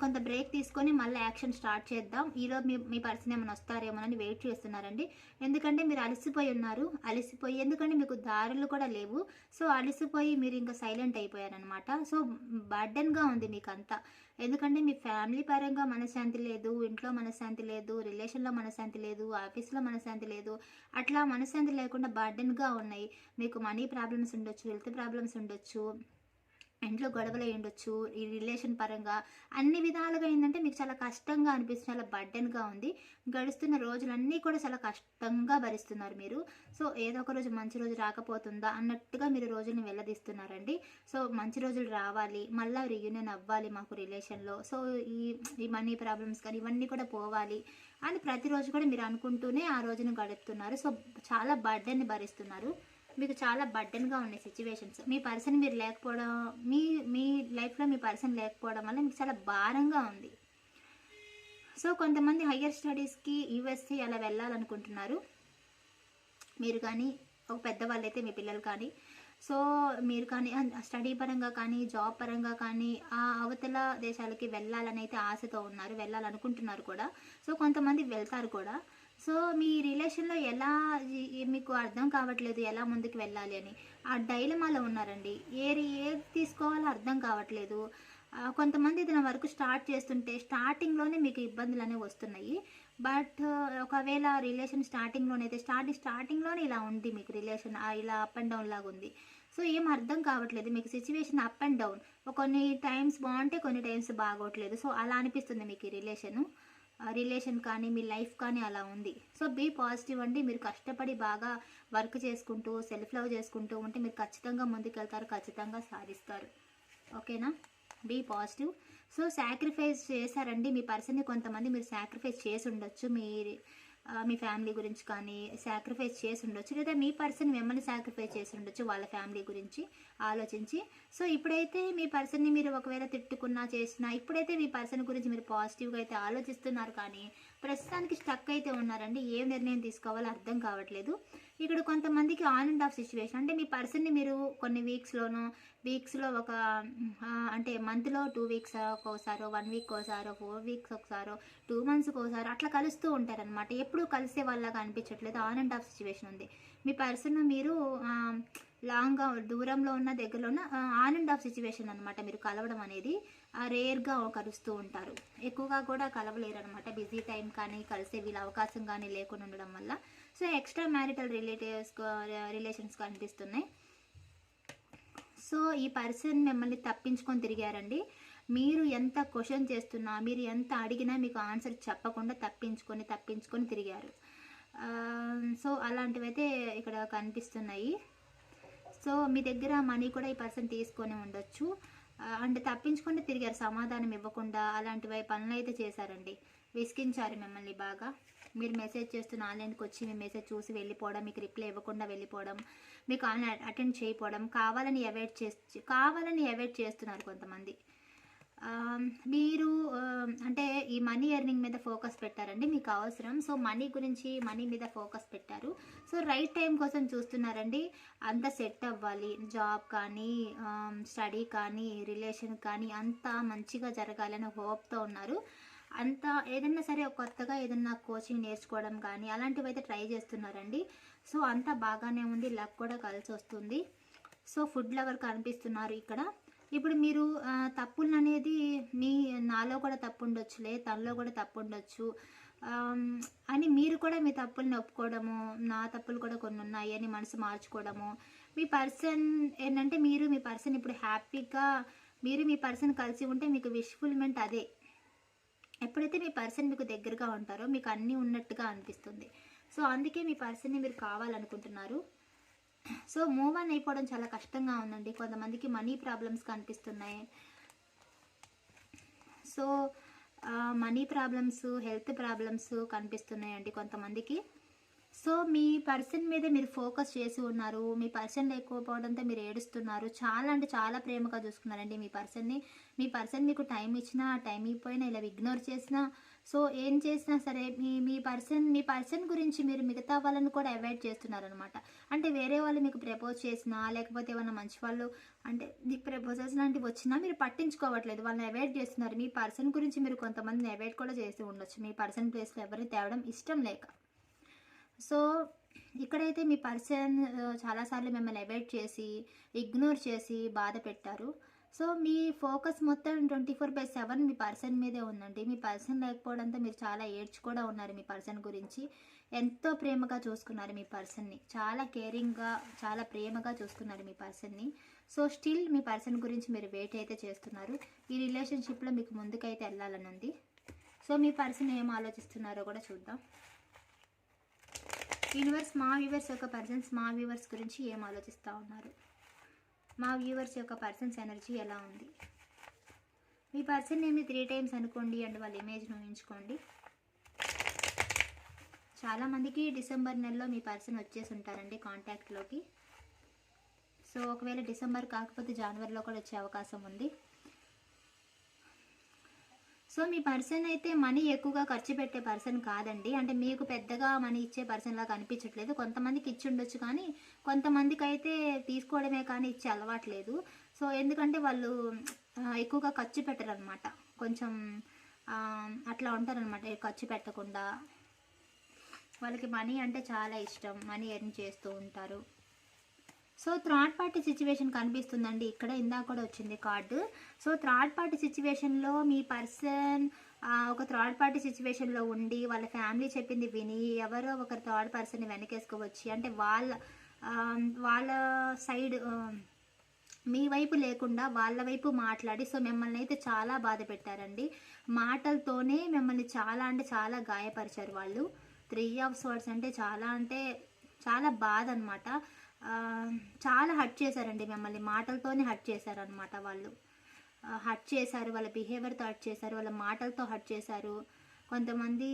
కొంత బ్రేక్ తీసుకొని మళ్ళీ యాక్షన్ స్టార్ట్ చేద్దాం. ఈరోజు మీ మీ పర్సన్ ఏమైనా వస్తారేమోనని వెయిట్ చేస్తున్నారండి. ఎందుకంటే మీరు అలసిపోయి ఉన్నారు. అలసిపోయి ఎందుకంటే మీకు దారులు కూడా లేవు. సో అలసిపోయి మీరు ఇంకా సైలెంట్ అయిపోయారనమాట సో బర్డెన్గా ఉంది మీకు అంతా ఎందుకంటే మీ ఫ్యామిలీ పరంగా మనశ్శాంతి లేదు. ఇంట్లో మనశ్శాంతి లేదు. రిలేషన్లో మనశ్శాంతి లేదు. ఆఫీస్లో మనశ్శాంతి లేదు. అట్లా మనశ్శాంతి లేకుండా బర్డెన్గా ఉన్నాయి. మీకు మనీ ప్రాబ్లమ్స్ ఉండొచ్చు హెల్త్ ప్రాబ్లమ్స్ ఉండొచ్చు. ఇంట్లో గొడవలు ఉండొచ్చు ఈ రిలేషన్ పరంగా అన్ని విధాలుగా ఏంటంటే మీకు చాలా కష్టంగా అనిపిస్తుంది చాలా బర్డెన్గా ఉంది. గడుస్తున్న రోజులన్నీ కూడా చాలా కష్టంగా భరిస్తున్నారు మీరు. సో ఏదో ఒక రోజు మంచి రోజు రాకపోతుందా అన్నట్టుగా మీరు రోజుల్ని వెళ్ళదీస్తున్నారండి సో మంచి రోజులు రావాలి మళ్ళీ రియూనియన్ అవ్వాలి మాకు రిలేషన్లో సో ఈ ఈ మనీ ప్రాబ్లమ్స్ కానీ ఇవన్నీ కూడా పోవాలి అని ప్రతిరోజు కూడా మీరు అనుకుంటూనే ఆ రోజును గడుపుతున్నారు. సో చాలా బర్డెన్ని భరిస్తున్నారు. మీకు చాలా బర్డెన్గా ఉన్నాయి సిచ్యువేషన్స్ మీ పర్సన్ మీరు లేకపోవడం మీ మీ లైఫ్లో మీ పర్సన్ లేకపోవడం వల్ల మీకు చాలా భారంగా ఉంది. సో కొంతమంది హయ్యర్ స్టడీస్కి యూఎస్సీ అలా వెళ్ళాలనుకుంటున్నారు. మీరు కానీ ఒక పెద్దవాళ్ళు అయితే మీ పిల్లలు కానీ. సో మీరు కానీ స్టడీ పరంగా కానీ జాబ్ పరంగా కానీ ఆ అవతల దేశాలకి వెళ్ళాలని అయితే ఆశతో ఉన్నారు వెళ్ళాలనుకుంటున్నారు కూడా. సో కొంతమంది వెళ్తారు కూడా. సో మీ రిలేషన్లో ఎలా మీకు అర్థం కావట్లేదు ఎలా ముందుకు వెళ్ళాలి అని. ఆ డైలమాలో ఉన్నారండి. ఏది ఏది తీసుకోవాలో అర్థం కావట్లేదు. కొంతమంది ఇది నా వరకు స్టార్ట్ చేస్తుంటే స్టార్టింగ్లోనే మీకు ఇబ్బందులు అనేవి వస్తున్నాయి. బట్ ఒకవేళ రిలేషన్ స్టార్టింగ్లోనైతే స్టార్టింగ్ స్టార్టింగ్లోనే ఇలా ఉంది మీకు రిలేషన్ ఇలా అప్ అండ్ డౌన్ లాగా ఉంది. సో ఏం అర్థం కావట్లేదు. మీకు సిచ్యువేషన్ అప్ అండ్ డౌన్. కొన్ని టైమ్స్ బాగుంటే కొన్ని టైమ్స్ బాగోట్లేదు. సో అలా అనిపిస్తుంది మీకు ఈ రిలేషను. రిలేషన్ కానీ మీ లైఫ్ కానీ అలా ఉంది. సో బీ పాజిటివ్ అండి. మీరు కష్టపడి బాగా వర్క్ చేసుకుంటూ సెల్ఫ్ లవ్ చేసుకుంటూ ఉంటే మీరు ఖచ్చితంగా ముందుకెళ్తారు ఖచ్చితంగా సాధిస్తారు. ఓకేనా? Be positive. సో సాక్రిఫైస్ చేశారండి మీ పర్సన్ని కొంతమంది. మీరు సాక్రిఫైస్ చేసి ఉండొచ్చు. మీ మీ ఫ్యామిలీ గురించి కానీ సాక్రిఫైస్ చేసి ఉండొచ్చు లేదా మీ పర్సన్ మిమ్మల్ని సాక్రిఫైస్ చేసి ఉండొచ్చు వాళ్ళ ఫ్యామిలీ గురించి ఆలోచించి. సో ఇప్పుడైతే మీ పర్సన్ని మీరు ఒకవేళ తిట్టుకున్నా చేసినా ఇప్పుడైతే మీ పర్సన్ గురించి మీరు పాజిటివ్గా అయితే ఆలోచిస్తున్నారు కానీ ప్రస్తుతానికి స్టక్ అయితే ఉన్నారండి ఏం నిర్ణయం తీసుకోవాలో అర్థం కావట్లేదు. ఇక్కడ కొంతమందికి ఆన్ అండ్ ఆఫ్ సిచ్యువేషన్ అంటే మీ పర్సన్ని మీరు కొన్ని వీక్స్లోనూ వీక్స్లో ఒక అంటే మంత్లో టూ వీక్స్ ఒకసారో వన్ వీక్ ఒకసారో ఫోర్ వీక్స్ ఒకసారో టూ మంత్స్కి ఒకసారో అట్లా కలుస్తూ ఉంటారనమాట ఎప్పుడు కలిసే వాళ్ళగా అనిపించట్లేదు. ఆన్ అండ్ ఆఫ్ సిచ్యువేషన్ ఉంది. మీ పర్సన్ మీరు లాంగ్గా దూరంలో ఉన్న దగ్గరలో ఉన్న ఆన్ అండ్ ఆఫ్ సిచ్యువేషన్ అనమాట మీరు కలవడం అనేది. రేర్గా కలుస్తూ ఉంటారు. ఎక్కువగా కూడా కలవలేరు అనమాట బిజీ టైం కానీ కలిసే వీళ్ళ అవకాశం కానీ లేకుండా ఉండడం వల్ల. So extra marital relatives relations కనిపిస్తున్నాయి సో ఈ పర్సన్ మిమ్మల్ని తప్పించుకొని తిరిగారండి. మీరు ఎంత క్వశ్చన్ చేస్తున్నా మీరు ఎంత అడిగినా మీకు ఆన్సర్ చెప్పకుండా తప్పించుకొని తప్పించుకొని తిరిగారు. సో అలాంటివైతే ఇక్కడ కనిపిస్తున్నాయి. సో మీ దగ్గర మనీ కూడా ఈ పర్సన్ తీసుకొని ఉండొచ్చు. అంటే తప్పించుకొని తిరిగారు సమాధానం ఇవ్వకుండా అలాంటివి పనులు అయితే చేశారండి. విసిగించారు మిమ్మల్ని బాగా. మీరు మెసేజ్ చేస్తున్న ఆన్లైన్కి వచ్చి మీ మెసేజ్ చూసి వెళ్ళిపోవడం మీకు రిప్లై ఇవ్వకుండా వెళ్ళిపోవడం మీకు ఆన్లైన్ అటెండ్ చేయకపోవడం కావాలని అవాయిడ్ చేసి కావాలని అవాయిడ్ చేస్తున్నారు కొంతమంది. మీరు అంటే ఈ మనీ ఎర్నింగ్ మీద ఫోకస్ పెట్టారండి మీకు అవసరం. సో మనీ గురించి మనీ మీద ఫోకస్ పెట్టారు. సో రైట్ టైం కోసం చూస్తున్నారండి. అంత సెట్ అవ్వాలి. జాబ్ కానీ స్టడీ కానీ రిలేషన్ కానీ అంతా మంచిగా జరగాలని హోప్తో ఉన్నారు. అంత ఏదైనా సరే కొత్తగా ఏదైనా కోచింగ్ నేర్చుకోవడం కానీ అలాంటివి అయితే ట్రై చేస్తున్నారండి. సో అంతా బాగానే ఉంది. లక్ కూడా కలిసి వస్తుంది సో ఫుడ్ లవర్ కనిపిస్తున్నారు ఇక్కడ. ఇప్పుడు మీరు తప్పులు అనేది మీ నాలో కూడా తప్పు ఉండొచ్చులే తనలో కూడా తప్పు ఉండొచ్చు అని మీరు కూడా మీ తప్పుల్ని ఒప్పుకోవడము నా తప్పులు కూడా కొన్ని ఉన్నాయి అని మనసు మార్చుకోవడము. మీ పర్సన్ ఏంటంటే మీరు మీ పర్సన్ ఇప్పుడు హ్యాపీగా మీరు మీ పర్సన్ కలిసి ఉంటే మీకు విష్ఫుల్మెంట్ అదే. ఎప్పుడైతే మీ పర్సన్ మీకు దగ్గరగా ఉంటారో మీకు అన్నీ ఉన్నట్టుగా అనిపిస్తుంది. సో అందుకే మీ పర్సన్ని మీరు కావాలనుకుంటున్నారు. సో మూవ్ ఆన్ అయిపోవడం చాలా కష్టంగా ఉందండి. కొంతమందికి మనీ ప్రాబ్లమ్స్ కనిపిస్తున్నాయి. So money problems health problems కనిపిస్తున్నాయండి కొంతమందికి. సో మీ పర్సన్ మీద మీరు ఫోకస్ చేసి ఉన్నారు. మీ పర్సన్ లేకపోవడంతో మీరు ఏడుస్తున్నారు. చాలా అంటే చాలా ప్రేమగా చూసుకున్నారండి మీ పర్సన్ని. మీ పర్సన్ మీకు టైం ఇచ్చినా టైం ఇవ్వకపోయినా ఇలా ఇగ్నోర్ చేసినా సో ఏం చేసినా సరే మీ మీ పర్సన్ మీ పర్సన్ గురించి మీరు మిగతా వాళ్ళని కూడా అవాయిడ్ చేస్తున్నారనమాట అంటే వేరే వాళ్ళు మీకు ప్రపోజ్ చేసినా లేకపోతే ఏమైనా మంచి వాళ్ళు అంటే మీకు ప్రపోజల్స్ లాంటివి వచ్చినా మీరు పట్టించుకోవట్లేదు. వాళ్ళని అవాయిడ్ చేస్తున్నారు. మీ పర్సన్ గురించి మీరు కొంతమందిని అవాయిడ్ కూడా చేసి ఉండొచ్చు. మీ పర్సన్ ప్లేస్లో ఎవరిని తేవడం ఇష్టం లేక. సో ఇక్కడైతే మీ పర్సన్ చాలాసార్లు మిమ్మల్ని అవాయిడ్ చేసి ఇగ్నోర్ చేసి బాధ పెట్టారు. సో మీ ఫోకస్ మొత్తం ట్వంటీ ఫోర్ బై సెవెన్ మీ పర్సన్ మీదే ఉందండి. మీ పర్సన్ లేకపోవడంతో మీరు చాలా ఏడ్చి కూడా ఉన్నారు మీ పర్సన్ గురించి. ఎంతో ప్రేమగా చూసుకున్నారు మీ పర్సన్ని. చాలా కేరింగ్గా చాలా ప్రేమగా చూసుకున్నారు మీ పర్సన్ని. సో స్టిల్ మీ పర్సన్ గురించి మీరు వెయిట్ అయితే చేస్తున్నారు. ఈ రిలేషన్షిప్లో మీకు ముందుకైతే వెళ్ళాలని ఉంది సో మీ పర్సన్ ఏం ఆలోచిస్తున్నారో కూడా చూద్దాం. యూనివర్స్ మా వ్యూవర్స్ యొక్క పర్సన్స్ మా వ్యూవర్స్ గురించి ఏం ఆలోచిస్తూ ఉన్నారు? మా వ్యూవర్స్ యొక్క పర్సన్స్ ఎనర్జీ ఎలా ఉంది? మీ పర్సన్ నేమ్ని త్రీ టైమ్స్ అనుకోండి అండ్ వాళ్ళ ఇమేజ్ను ఊహించుకోండి. చాలామందికి డిసెంబర్ నెలలో మీ పర్సన్ వచ్చేసి ఉంటారండి కాంటాక్ట్లోకి. సో ఒకవేళ డిసెంబర్ కాకపోతే జనవరిలో కూడా వచ్చే అవకాశం ఉంది. సో మీ పర్సన్ అయితే మనీ ఎక్కువగా ఖర్చు పెట్టే పర్సన్ కాదండి. అంటే మీకు పెద్దగా మనీ ఇచ్చే పర్సన్ లాగా అనిపించట్లేదు. కొంతమందికి ఇచ్చి ఉండొచ్చు కానీ కొంతమందికి అయితే తీసుకోవడమే కానీ ఇచ్చే అలవాట్లేదు సో ఎందుకంటే వాళ్ళు ఎక్కువగా ఖర్చు పెట్టరు అనమాట కొంచెం అట్లా ఉంటారనమాట ఖర్చు పెట్టకుండా. వాళ్ళకి మనీ అంటే చాలా ఇష్టం. మనీ ఎర్న్ చేస్తూ ఉంటారు. సో థర్డ్ పార్టీ సిచ్యువేషన్ కనిపిస్తుందండి. ఇక్కడ ఇందాక కూడా వచ్చింది కార్డు. సో థర్డ్ పార్టీ సిచ్యువేషన్లో మీ పర్సన్ ఒక థర్డ్ పార్టీ సిచ్యువేషన్లో ఉండి వాళ్ళ ఫ్యామిలీ చెప్పింది విని ఎవరో ఒకరు థర్డ్ పర్సన్ని వెనకేసుకోవచ్చు అంటే వాళ్ళ వాళ్ళ సైడ్ మీ వైపు లేకుండా వాళ్ళ వైపు మాట్లాడి సో మిమ్మల్ని అయితే చాలా బాధ పెట్టారండి. మాటలతోనే మిమ్మల్ని చాలా అంటే చాలా గాయపరిచారు వాళ్ళు. త్రీ ఆఫ్ స్వర్డ్స్ అంటే చాలా అంటే చాలా బాధ అనమాట చాలా హట్ చేశారండి మిమ్మల్ని మాటలతోనే హట్ చేశారనమాట వాళ్ళు. హట్ చేశారు వాళ్ళ బిహేవియర్తో హట్ చేశారు వాళ్ళ మాటలతో హట్ చేశారు. కొంతమంది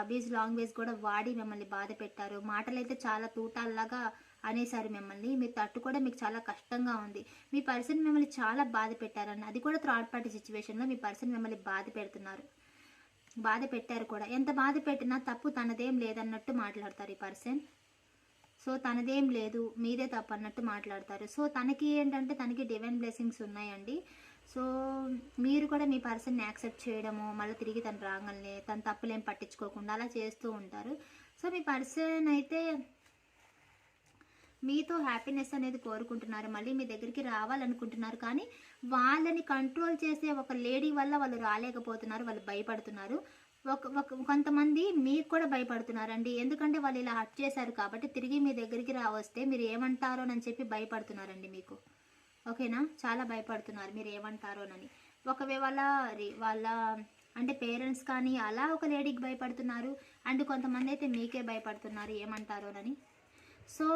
అబీజ్ లాంగ్వేజ్ కూడా వాడి మిమ్మల్ని బాధ పెట్టారు. మాటలైతే చాలా తూటాల్లాగా అనేసారు మిమ్మల్ని. మీరు తట్టుకోవడం మీకు చాలా కష్టంగా ఉంది. మీ పర్సన్ మిమ్మల్ని చాలా బాధ పెట్టారని అది కూడా థర్డ్ పార్టీ సిచ్యువేషన్లో మీ పర్సన్ మిమ్మల్ని బాధ పెడుతున్నారు. బాధ పెట్టారు కూడా. ఎంత బాధ పెట్టినా తప్పు తనదేం లేదన్నట్టు మాట్లాడతారు ఈ పర్సన్. సో తనదేం లేదు మీదే తప్పు అన్నట్టు మాట్లాడతారు. సో తనకి ఏంటంటే తనకి డివైన్ బ్లెస్సింగ్స్ ఉన్నాయండి. సో మీరు కూడా మీ పర్సన్ని యాక్సెప్ట్ చేయడము మళ్ళీ తిరిగి తను రాగలని తన తప్పులేం పట్టించుకోకుండా అలా చేస్తూ ఉంటారు. సో మీ పర్సన్ అయితే మీతో హ్యాపీనెస్ అనేది కోరుకుంటున్నారు మళ్ళీ మీ దగ్గరికి రావాలనుకుంటున్నారు. కానీ వాళ్ళని కంట్రోల్ చేసే ఒక లేడీ వల్ల వాళ్ళు రాలేకపోతున్నారు వాళ్ళు భయపడుతున్నారు. ఒక ఒక కొంతమంది మీకు కూడా భయపడుతున్నారండి. ఎందుకంటే వాళ్ళు ఇలా హట్ చేశారు కాబట్టి తిరిగి మీ దగ్గరికి రావస్తే మీరు ఏమంటారోనని చెప్పి భయపడుతున్నారండి మీకు. ఓకేనా? చాలా భయపడుతున్నారు మీరు ఏమంటారోనని ఒకవేళ వాళ్ళ వాళ్ళ అంటే పేరెంట్స్ కానీ అలా ఒక లేడీకి భయపడుతున్నారు. అండ్ కొంతమంది అయితే మీకే భయపడుతున్నారు ఏమంటారోనని సో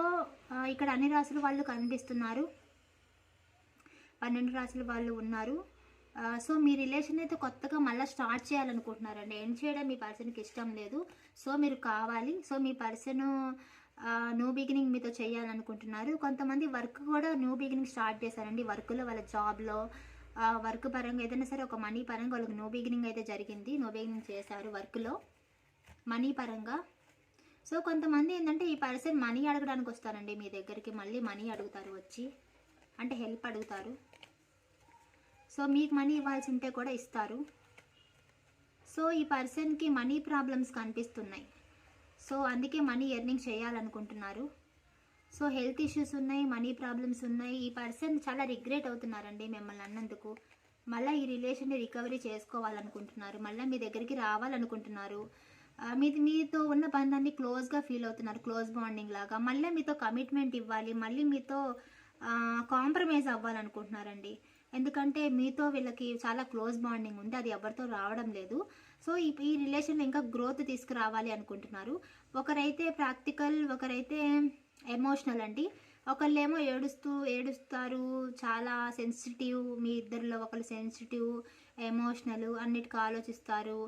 ఇక్కడ అన్ని రాసులు వాళ్ళు కనిపిస్తున్నారు. పన్నెండు రాసులు వాళ్ళు ఉన్నారు. సో మీ రిలేషన్ అయితే కొత్తగా మళ్ళీ స్టార్ట్ చేయాలనుకుంటున్నారండి. ఎండ్ చేయడం మీ పర్సన్కి ఇష్టం లేదు. సో మీరు కావాలి. సో మీ పర్సన్ న్యూ బిగినింగ్ మీతో చేయాలనుకుంటున్నారు. కొంతమంది వర్క్ కూడా న్యూ బిగినింగ్ స్టార్ట్ చేశారండి. వర్క్లో వాళ్ళ జాబ్లో వర్క్ పరంగా ఏదైనా సరే ఒక మనీ పరంగా వాళ్ళకి న్యూ బిగినింగ్ అయితే జరిగింది. న్యూ బిగినింగ్ చేశారు వర్క్లో మనీ పరంగా. సో కొంతమంది ఏంటంటే ఈ పర్సన్ మనీ అడగడానికి వస్తారండి మీ దగ్గరికి. మళ్ళీ మనీ అడుగుతారు వచ్చి. అంటే హెల్ప్ అడుగుతారు. సో మీకు మనీ ఇవ్వాల్సి ఉంటే కూడా ఇస్తారు. సో ఈ పర్సన్కి మనీ ప్రాబ్లమ్స్ కనిపిస్తున్నాయి. సో అందుకే మనీ ఎర్నింగ్ చేయాలనుకుంటున్నారు. సో హెల్త్ ఇష్యూస్ ఉన్నాయి మనీ ప్రాబ్లమ్స్ ఉన్నాయి. ఈ పర్సన్ చాలా రిగ్రెట్ అవుతున్నారండి మిమ్మల్ని అన్నందుకు. మళ్ళీ ఈ రిలేషన్ని రికవరీ చేసుకోవాలనుకుంటున్నారు. మళ్ళీ మీ దగ్గరికి రావాలనుకుంటున్నారు. మీది మీతో ఉన్న బంధాన్ని క్లోజ్గా ఫీల్ అవుతున్నారు. క్లోజ్ బాండింగ్ లాగా. మళ్ళీ మీతో కమిట్మెంట్ ఇవ్వాలి. మళ్ళీ మీతో కాంప్రమైజ్ అవ్వాలనుకుంటున్నారండి. ఎందుకంటే మీతో వీళ్ళకి చాలా క్లోజ్ బాండింగ్ ఉంది అది ఎవరితో రావడం లేదు. సో ఈ ఈ రిలేషన్లో ఇంకా గ్రోత్ తీసుకురావాలి అనుకుంటున్నారు. ఒకరైతే ప్రాక్టికల్ ఒకరైతే ఎమోషనల్ అండి. ఒకళ్ళేమో ఏడుస్తూ ఏడుస్తారు. చాలా సెన్సిటివ్ మీ ఇద్దరిలో ఒకళ్ళు సెన్సిటివ్ ఎమోషనల్ అన్నిటికీ ఆలోచిస్తారు.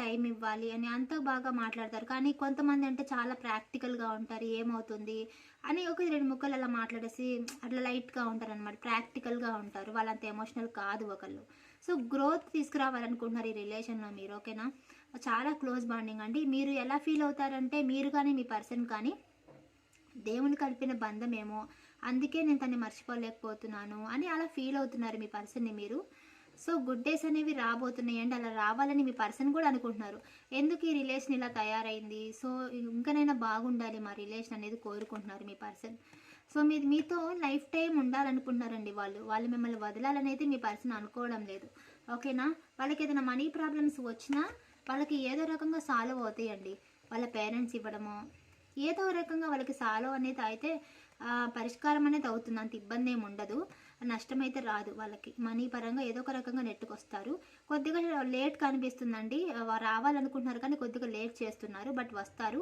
టైం ఇవ్వాలి అని అంతా బాగా మాట్లాడతారు. కానీ కొంతమంది అంటే చాలా ప్రాక్టికల్గా ఉంటారు. ఏమవుతుంది అని ఒక రెండు ముక్కలు అలా మాట్లాడేసి అట్లా లైట్గా ఉంటారు అనమాట ప్రాక్టికల్గా ఉంటారు. వాళ్ళంత ఎమోషనల్ కాదు ఒకళ్ళు. సో గ్రోత్ తీసుకురావాలనుకుంటున్నారు ఈ రిలేషన్లో మీరు ఓకేనా చాలా క్లోజ్ బాండింగ్ అండి. మీరు ఎలా ఫీల్ అవుతారంటే మీరు కానీ మీ పర్సన్ కానీ దేవుని కలిపిన బంధమేమో అందుకే నేను తన్ని మర్చిపోలేకపోతున్నాను అని అలా ఫీల్ అవుతున్నారు మీ పర్సన్ని మీరు. సో గుడ్ డేస్ అనేవి రాబోతున్నాయి అండ్ అలా రావాలని మీ పర్సన్ కూడా అనుకుంటున్నారు. ఎందుకు ఈ రిలేషన్ ఇలా తయారైంది? సో ఇంకనైనా బాగుండాలి మా రిలేషన్ అనేది కోరుకుంటున్నారు మీ పర్సన్. సో మీరు మీతో లైఫ్ టైం ఉండాలనుకుంటున్నారండి వాళ్ళు. వాళ్ళు మిమ్మల్ని వదలాలనేది మీ పర్సన్ అనుకోవడం లేదు. ఓకేనా? వాళ్ళకి ఏదైనా మనీ ప్రాబ్లమ్స్ వచ్చినా వాళ్ళకి ఏదో రకంగా సాల్వ్ అవుతాయండి. వాళ్ళ పేరెంట్స్ ఇవ్వడము ఏదో రకంగా వాళ్ళకి సాలో అనేది అయితే పరిష్కారం అనేది అవుతుంది. అంత ఇబ్బంది ఏమి ఉండదు. నష్టం అయితే రాదు వాళ్ళకి. మనీ పరంగా ఏదో ఒక రకంగా నెట్టుకొస్తారు. కొద్దిగా లేట్ కనిపిస్తుందండి. రావాలనుకుంటున్నారు కానీ కొద్దిగా లేట్ చేస్తున్నారు బట్ వస్తారు.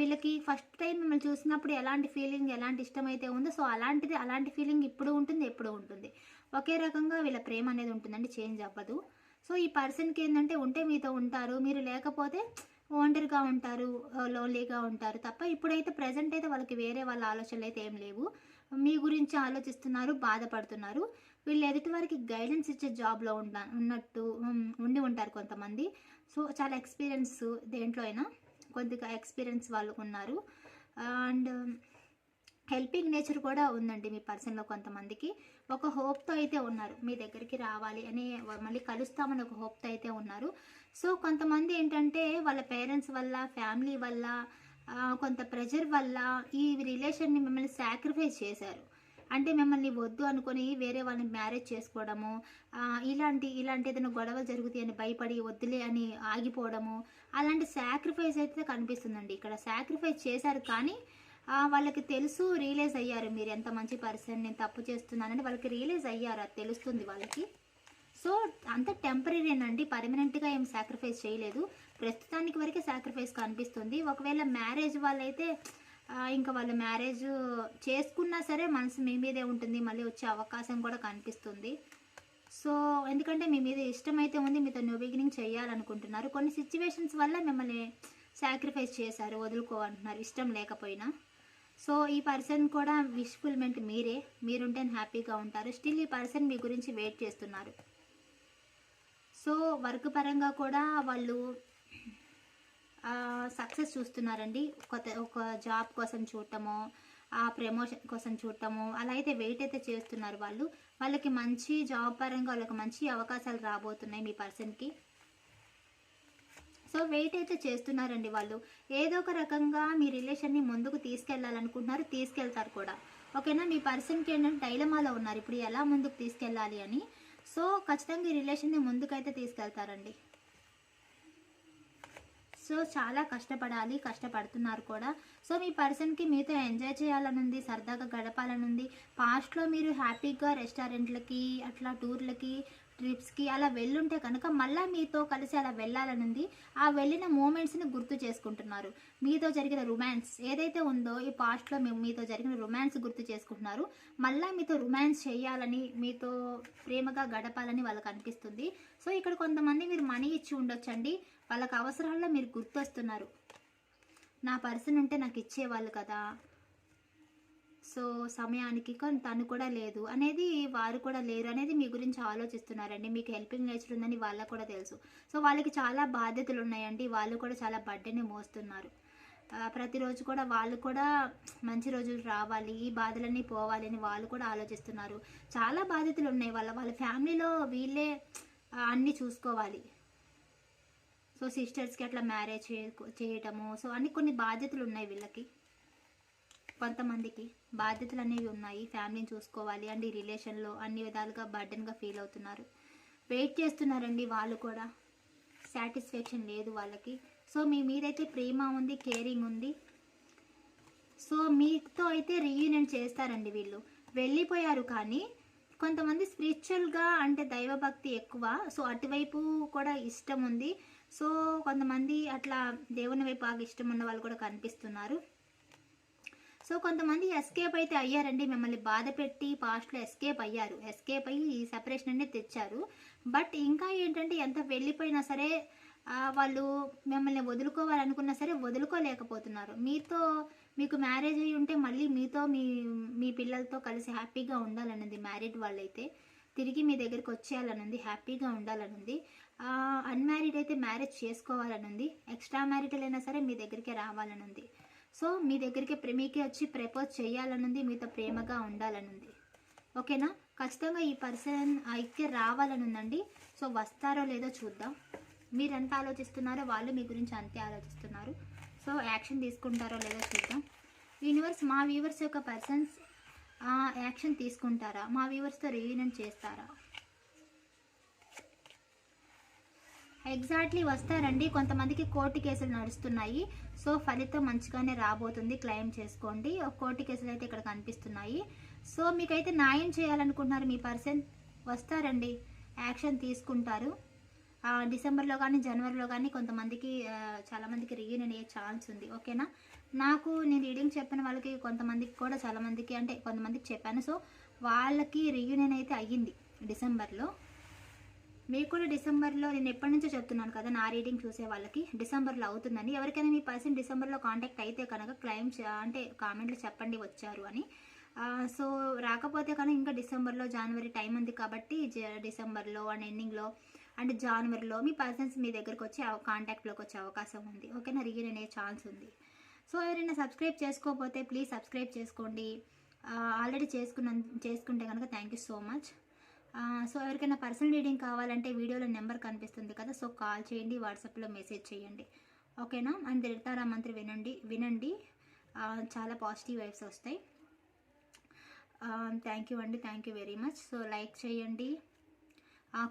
వీళ్ళకి ఫస్ట్ టైం మిమ్మల్ని చూసినప్పుడు ఎలాంటి ఫీలింగ్ ఎలాంటి ఇష్టం అయితే ఉందో సో అలాంటిది అలాంటి ఫీలింగ్ ఇప్పుడు ఉంటుంది ఎప్పుడు ఉంటుంది. ఒకే రకంగా వీళ్ళ ప్రేమ అనేది ఉంటుందండి చేంజ్ అవ్వదు. సో ఈ పర్సన్కి ఏంటంటే ఉంటే మీతో ఉంటారు మీరు లేకపోతే ఒంటరిగా ఉంటారు లోన్లీగా ఉంటారు తప్ప ఇప్పుడైతే ప్రజెంట్ అయితే వాళ్ళకి వేరే వాళ్ళ ఆలోచనలు అయితే ఏం లేవు. మీ గురించి ఆలోచిస్తున్నారు బాధపడుతున్నారు. వీళ్ళు ఎదుటి వారికి గైడెన్స్ ఇచ్చే జాబ్లో ఉండ ఉన్నట్టు ఉండి ఉంటారు కొంతమంది. సో చాలా ఎక్స్పీరియన్స్ దేంట్లో అయినా కొద్దిగా ఎక్స్పీరియన్స్ వాళ్ళు ఉన్నారు. అండ్ హెల్పింగ్ నేచర్ కూడా ఉందండి మీ పర్సన్లో కొంతమందికి. ఒక హోప్తో అయితే ఉన్నారు. మీ దగ్గరికి రావాలి అని మళ్ళీ కలుస్తామని ఒక హోప్తో అయితే ఉన్నారు. సో కొంతమంది ఏంటంటే వాళ్ళ పేరెంట్స్ వల్ల ఫ్యామిలీ వల్ల కొంత ప్రెషర్ వల్ల ఈ రిలేషన్ని మిమ్మల్ని సాక్రిఫైస్ చేశారు. అంటే మిమ్మల్ని వద్దు అనుకొని వేరే వాళ్ళని మ్యారేజ్ చేసుకోవడము ఇలాంటి ఇలాంటి ఏదైనా గొడవలు జరుగుతాయి అని భయపడి వద్దులే అని ఆగిపోవడము అలాంటి సాక్రిఫైస్ అయితే కనిపిస్తుందండి. ఇక్కడ సాక్రిఫైస్ చేశారు కానీ వాళ్ళకి తెలుసు రియలైజ్ అయ్యారు. మీరు ఎంత మంచి పర్సన్ నేను తప్పు చేస్తున్నానని వాళ్ళకి రియలైజ్ అయ్యారు. అది తెలుస్తుంది వాళ్ళకి. సో అంత టెంపరీనేనండి పర్మనెంట్గా ఏం సాక్రిఫైస్ చేయలేదు. ప్రస్తుతానికి వరకే సాక్రిఫైస్ కనిపిస్తుంది. ఒకవేళ మ్యారేజ్ వాళ్ళైతే ఇంకా వాళ్ళ మ్యారేజ్ చేసుకున్నా సరే మనసు మీ మీదే ఉంటుంది. మళ్ళీ వచ్చే అవకాశం కూడా కనిపిస్తుంది. సో ఎందుకంటే మీ మీద ఇష్టం అయితే ఉంది మీతో న్యూ బిగినింగ్ చేయాలనుకుంటున్నారు. కొన్ని సిచ్యువేషన్స్ వల్ల మిమ్మల్ని సాక్రిఫైస్ చేశారు వదులుకోవాలంటున్నారు ఇష్టం లేకపోయినా. సో ఈ పర్సన్ కూడా విష్ఫుల్మెంట్ మీరే. మీరుంటే హ్యాపీగా ఉంటారు. స్టిల్ ఈ పర్సన్ మీ గురించి వెయిట్ చేస్తున్నారు. సో వర్క్ పరంగా కూడా వాళ్ళు సక్సెస్ చూస్తున్నారండి. కొత్త ఒక జాబ్ కోసం చూడటము ఆ ప్రమోషన్ కోసం చూడటము అలా అయితే వెయిట్ అయితే చేస్తున్నారు వాళ్ళు. వాళ్ళకి మంచి జాబ్ పరంగా వాళ్ళకి మంచి అవకాశాలు రాబోతున్నాయి మీ పర్సన్కి. సో వెయిట్ అయితే చేస్తున్నారండి వాళ్ళు. ఏదో ఒక రకంగా మీ రిలేషన్ని ముందుకు తీసుకెళ్ళాలనుకుంటున్నారు తీసుకెళ్తారు కూడా. ఓకేనా? మీ పర్సన్కి ఏంటంటే డైలమాలో ఉన్నారు ఇప్పుడు ఎలా ముందుకు తీసుకెళ్ళాలి అని. సో ఖచ్చితంగా ఈ రిలేషన్ని ముందుకైతే తీసుకెళ్తారండి. సో చాలా కష్టపడాలి కష్టపడుతున్నారు కూడా. సో మీ పర్సన్కి మీతో ఎంజాయ్ చేయాలనుంది సరదాగా గడపాలనుంది. పాస్ట్లో మీరు హ్యాపీగా రెస్టారెంట్లకి అట్లా టూర్లకి ట్రిప్స్కి అలా వెళ్ళుంటే కనుక మళ్ళీ మీతో కలిసి అలా వెళ్ళాలనుంది ఆ వెళ్ళిన మూమెంట్స్ని గుర్తు చేసుకుంటున్నారు. మీతో జరిగిన రొమాన్స్ ఏదైతే ఉందో ఈ పాస్ట్లో మేము మీతో జరిగిన రొమాన్స్ గుర్తు చేసుకుంటున్నారు. మళ్ళీ మీతో రొమాన్స్ చేయాలని మీతో ప్రేమగా గడపాలని వాళ్ళకి అనిపిస్తుంది. సో ఇక్కడ కొంతమంది మీరు మనీ ఇచ్చి ఉండొచ్చండి. వాళ్ళకి అవసరాల్లో మీరు గుర్తొస్తున్నారు. నా పర్సన్ ఉంటే నాకు ఇచ్చేవాళ్ళు కదా. సో సమయానికి తను కూడా లేదు అనేది వారు కూడా లేరు అనేది మీ గురించి ఆలోచిస్తున్నారండి. మీకు హెల్పింగ్ నేచర్ ఉందని వాళ్ళకు కూడా తెలుసు. సో వాళ్ళకి చాలా బాధ్యతలు ఉన్నాయండి. వాళ్ళు కూడా చాలా బడ్డని మోస్తున్నారు. ప్రతిరోజు కూడా వాళ్ళు కూడా మంచి రోజులు రావాలి ఈ బాధలన్నీ పోవాలి అని వాళ్ళు కూడా ఆలోచిస్తున్నారు. చాలా బాధ్యతలు ఉన్నాయి వాళ్ళ వాళ్ళ ఫ్యామిలీలో వీళ్ళే అన్నీ చూసుకోవాలి. సో సిస్టర్స్కి అట్లా మ్యారేజ్ చేయటము. సో అన్ని కొన్ని బాధ్యతలు ఉన్నాయి వీళ్ళకి. కొంతమందికి బాధ్యతలు అనేవి ఉన్నాయి. ఫ్యామిలీని చూసుకోవాలి. అండ్ ఈ రిలేషన్లో అన్ని విధాలుగా బర్డెన్గా ఫీల్ అవుతున్నారు. వెయిట్ చేస్తున్నారండి వాళ్ళు కూడా. సాటిస్ఫాక్షన్ లేదు వాళ్ళకి. సో మీ మీదైతే ప్రేమ ఉంది కేరింగ్ ఉంది. సో మీతో అయితే రీయూనియన్ చేస్తారండి వీళ్ళు. వెళ్ళిపోయారు కానీ కొంతమంది స్పిరిచువల్గా అంటే దైవభక్తి ఎక్కువ. సో అటువైపు కూడా ఇష్టం ఉంది. సో కొంతమంది అట్లా దేవుని వైపు బాగా ఇష్టం ఉన్న వాళ్ళు కూడా కనిపిస్తున్నారు. సో కొంతమంది ఎస్కేప్ అయితే అయ్యారండి. మిమ్మల్ని బాధ పెట్టి పాస్ట్లో ఎస్కేప్ అయ్యారు. ఎస్కేప్ అయ్యి ఈ సెపరేషన్ అనేది తెచ్చారు. బట్ ఇంకా ఏంటంటే ఎంత వెళ్ళిపోయినా సరే వాళ్ళు మిమ్మల్ని వదులుకోవాలనుకున్నా సరే వదులుకోలేకపోతున్నారు. మీతో మీకు మ్యారేజ్ అయ్యి ఉంటే మళ్ళీ మీతో మీ మీ పిల్లలతో కలిసి హ్యాపీగా ఉండాలన్నది మ్యారీడ్ వాళ్ళైతే. తిరిగి మీ దగ్గరికి వచ్చేయాలనుంది హ్యాపీగా ఉండాలనుంది. అన్మ్యారీడ్ అయితే మ్యారేజ్ చేసుకోవాలనుంది. ఎక్స్ట్రా మ్యారీడ్ అయినా సరే మీ దగ్గరికి రావాలనుంది. సో మీ దగ్గరికి ప్రేమికి వచ్చి ప్రపోజ్ చేయాలనుంది మీతో ప్రేమగా ఉండాలనుంది. ఓకేనా? ఖచ్చితంగా ఈ పర్సన్ అయితే రావాలనుందండి. సో వస్తారో లేదో చూద్దాం. మీరు ఎంత ఆలోచిస్తున్నారో వాళ్ళు మీ గురించి అంతే ఆలోచిస్తున్నారు. సో యాక్షన్ తీసుకుంటారో లేదో చూద్దాం. యూనివర్స్ మా వ్యూవర్స్ యొక్క పర్సన్స్ యాక్షన్ తీసుకుంటారా? మా వ్యూవర్స్తో రీయూనియన్ చేస్తారా? ఎగ్జాక్ట్లీ వస్తారండి. కొంతమందికి కోర్టు కేసులు నడుస్తున్నాయి. సో ఫలితం మంచిగానే రాబోతుంది. క్లెయిమ్ చేసుకోండి. ఒక కోర్టు కేసులు అయితే ఇక్కడ కనిపిస్తున్నాయి. సో మీకైతే న్యాయం చేయాలనుకుంటున్నారు. మీ పర్సన్ వస్తారండి. యాక్షన్ తీసుకుంటారు. డిసెంబర్లో కానీ జనవరిలో కానీ కొంతమందికి చాలామందికి రీయూనియన్ అయ్యే ఛాన్స్ ఉంది. ఓకేనా? నాకు నేను రీడింగ్ చెప్పిన వాళ్ళకి కొంతమందికి కూడా చాలామందికి అంటే కొంతమందికి చెప్పాను. సో వాళ్ళకి రీయూనియన్ అయితే అయ్యింది డిసెంబర్లో. మీకు కూడా డిసెంబర్లో నేను ఎప్పటి నుంచో చెప్తున్నాను కదా నా రీడింగ్ చూసే వాళ్ళకి డిసెంబర్లో అవుతుందని. ఎవరికైనా మీ పర్సన్ డిసెంబర్లో కాంటాక్ట్ అయితే కనుక క్లెయిమ్ అంటే కామెంట్లో చెప్పండి వచ్చారు అని. సో రాకపోతే కానీ ఇంకా డిసెంబర్లో జనవరి టైం ఉంది కాబట్టి జ- డిసెంబర్లో అండ్ ఎండింగ్లో అండ్ జనవరిలో మీ పర్సన్స్ మీ దగ్గరకు వచ్చి కాంటాక్ట్లోకి వచ్చే అవకాశం ఉంది. ఓకేనా? రీయూనియన్ అనే ఛాన్స్ ఉంది. సో ఎవరైనా సబ్స్క్రైబ్ చేసుకోకపోతే ప్లీజ్ సబ్స్క్రైబ్ చేసుకోండి. ఆల్రెడీ చేసుకున్న చేసుకుంటే కనుక thank you so much. So ఎవరికైనా పర్సనల్ రీడింగ్ కావాలంటే వీడియోలో నెంబర్ కనిపిస్తుంది కదా సో కాల్ చేయండి వాట్సాప్లో మెసేజ్ చేయండి. ఓకేనా? అండ్ తిడతారా మంత్రి వినండి వినండి. చాలా పాజిటివ్ వైబ్స్ వస్తాయి. థ్యాంక్ యూ అండి thank you very much so like చేయండి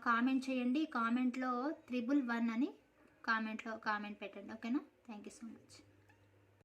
కామెంట్ చేయండి. కామెంట్లో త్రిబుల్ వన్ అని కామెంట్లో కామెంట్ పెట్టండి. ఓకేనా? Thank you so much